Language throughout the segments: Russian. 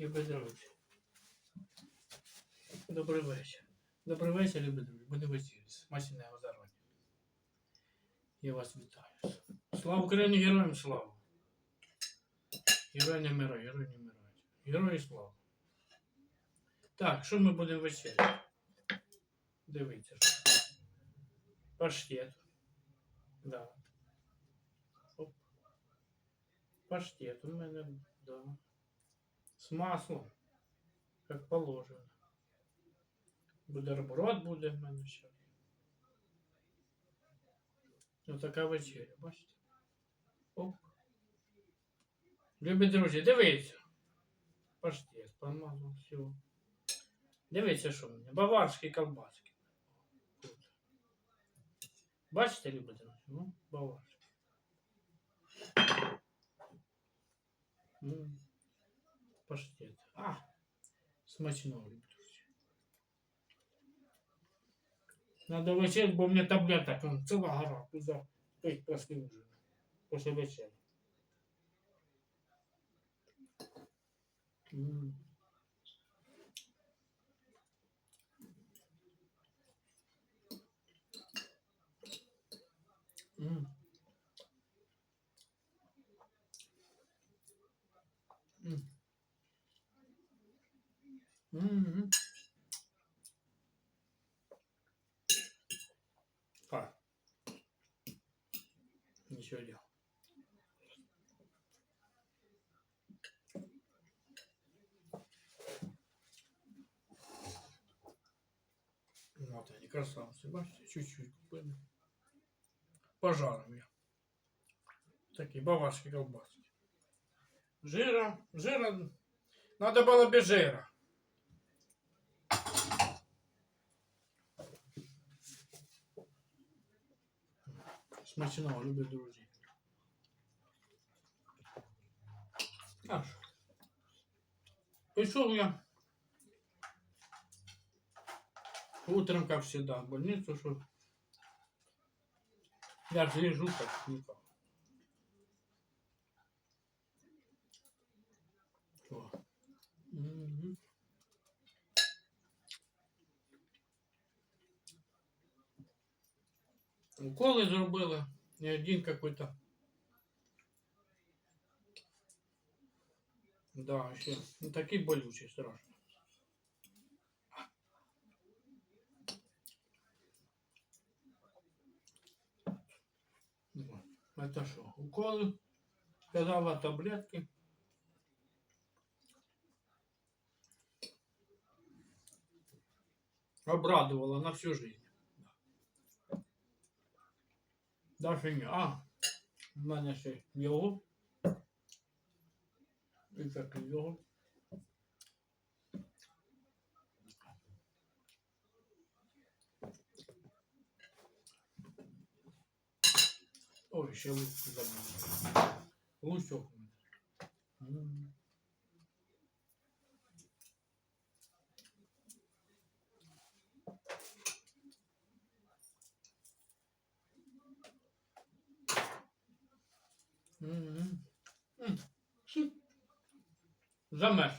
Любі друзі. Добрий вечір. Добрий вечір, любі друзі. Буде вечір. Смачного здоров'я. Я вас вітаю. Слава Україні, героям слава. Герой не вмирає, герой не вмирає. Герої слава. Так, що ми будемо вечеряти? Дивіться. Паштет. Да. Оп. Паштет у мене, да. З маслом. Як положено. Бутерброд буде в мене ще. Ось така вечеря, бачите? Оп. Любі друзі, дивіться. Паштет, помазав, все. Дивіться, що в мене. Баварські колбаски. Тут. Бачите, любі друзі? Ну, баварські. М, Паштет. А, смачного, любі друзі. Надо вечерять, бо у меня таблеток он, ціла гора. Туда пить після ужина. Після вечері. Вот они, красавцы, бачите, чуть-чуть купили. Пожаром я. Такие баварские колбаски. Жира, жира, надо было без жира. Смачного, любі друзі. А що? Пішов я Утром, как всегда, в больницу, что я же лежу так никак. Мгм. Уколи не один какой-то. Да, ще. Ну, такий болючий страшно. Вот. Это что? Уколы, сказала таблетки. Обрадовала на всю жизнь. Даже не. А, в мене ще його. І так його. Ой, ще лук забув. Лучок. Замеш.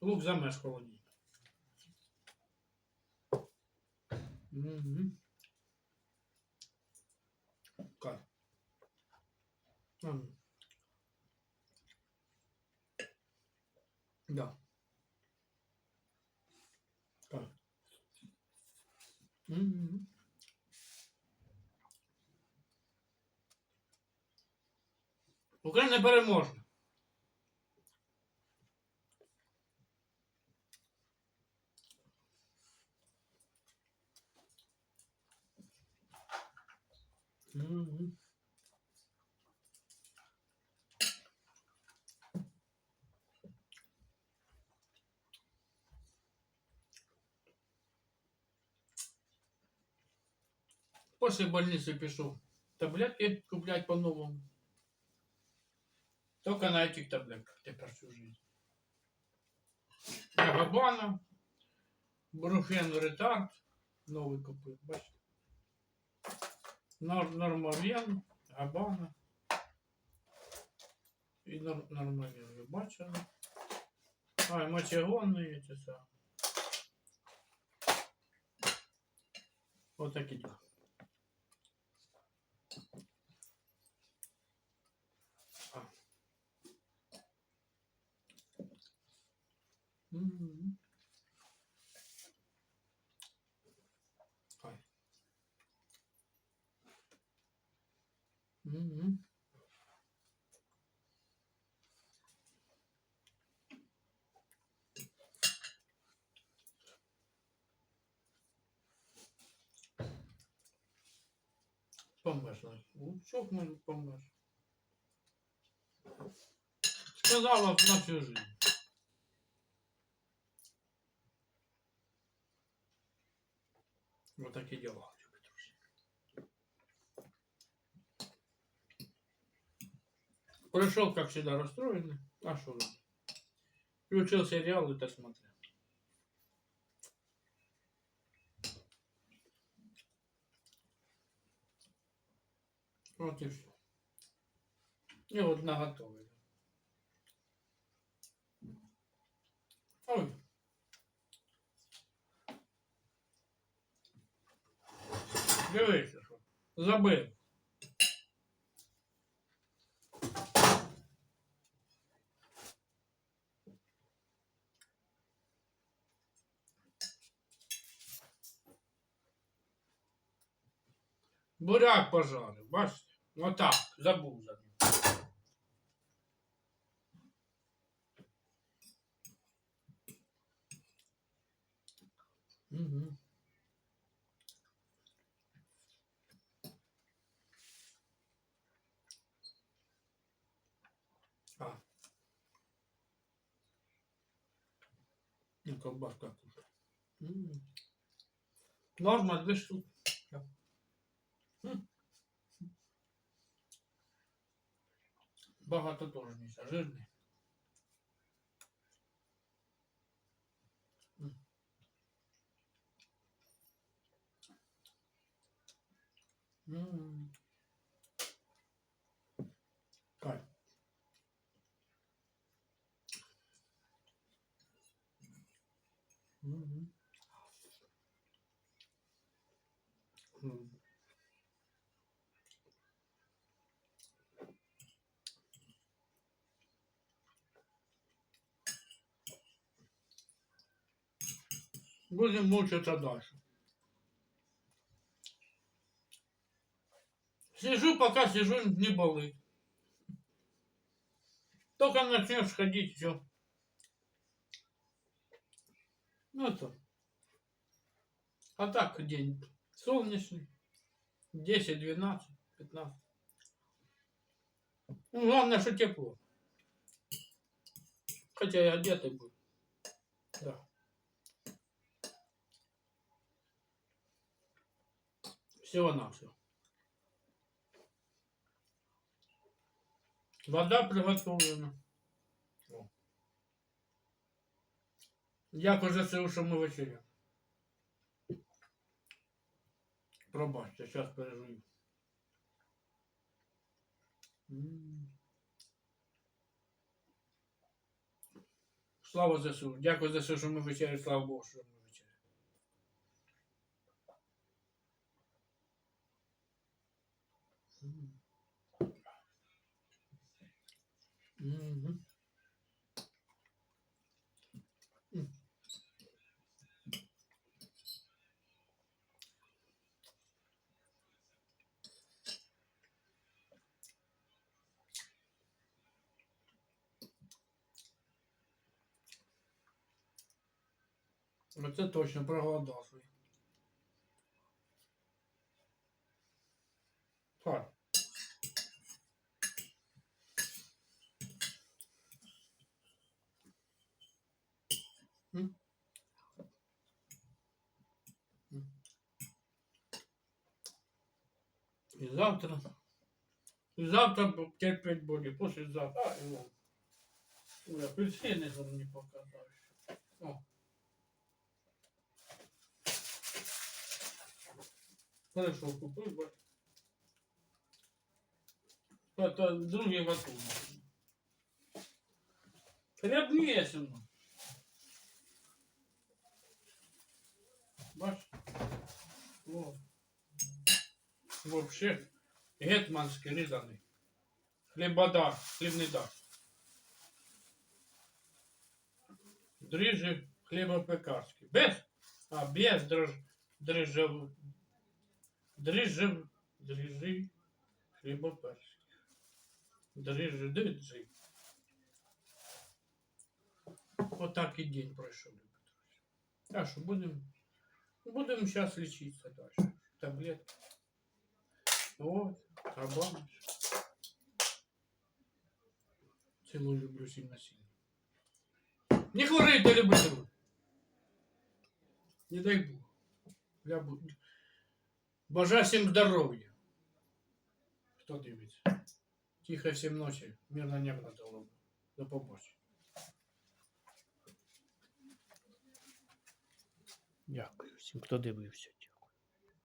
Лук замеш холодний. Угу. М. Да. Кай. Угу. Україна переможна. После больницы пишу таблетки куплять по-новому. Только на этих таблетках теперь всю жизнь. Габана, Бруфен ретард, новий купив, бачите. Нор- Нормовен, Габана. І нор- нормально ви бачили. А, і мочегонні це все. Отакі Мгм. Ай. Мгм. Помеш, лучок може помеш. Сказала на всю жизнь. Вот такие дела. Пришел, как всегда, расстроенный. А? Включил сериал и досмотрел. Вот и все. И вот наготовили. Ой. Дивися. Забив. Буряк пожарив, бачите? Отак, забув за ним. Угу. Колбаска тут. М. Норма две штуки. М. Багато теж місця, жирний. М. М. Кайф. Мгм. М. Будем мучиться дальше. Сижу, пока сижу, не болит. Только начнешь ходить, все. Ну то. А так день солнечный. 10, 12, 15. Ну, главное, что тепло. Хотя и одетый был. Да. Всего на все. Вода приготовлена. О. Дякую за це, що ми. Пробачте, зараз пережую. Слава ЗСУ. Дякую за все, що ми вечері, Слава Богу, вечеря. М. Мгм. М. Оце точно проголодався. Так. М? М. Завтра. И завтра терпеть будет. Послезавтра. А, и вон. Ой, апельсины вам не показал. О. Хорошо, купив, бо. Это другий ватун. Хлебнесено. Бач? О. Вообще гетманський різаний. Хлібодар, хлібний дар. Дріжджі хлібопекарські. Без, а без дрож, дріжджев, дріжджев, дріжджі хлібоперські. Дріжджі, дріжджі. Отак і день пройшов, любі друзі. А що, будемо будем зараз лічитися далі. Таблетки. От, кабан. Цілую люблю сильно сильно. Не хворійте, любі друзі. Не дай Бог. Я буду. Бажаю всім здоров'я. Хто дивиться? Тихо всім ночі. Мирно небо над головою. До побачення. Дякую всім, хто дивився.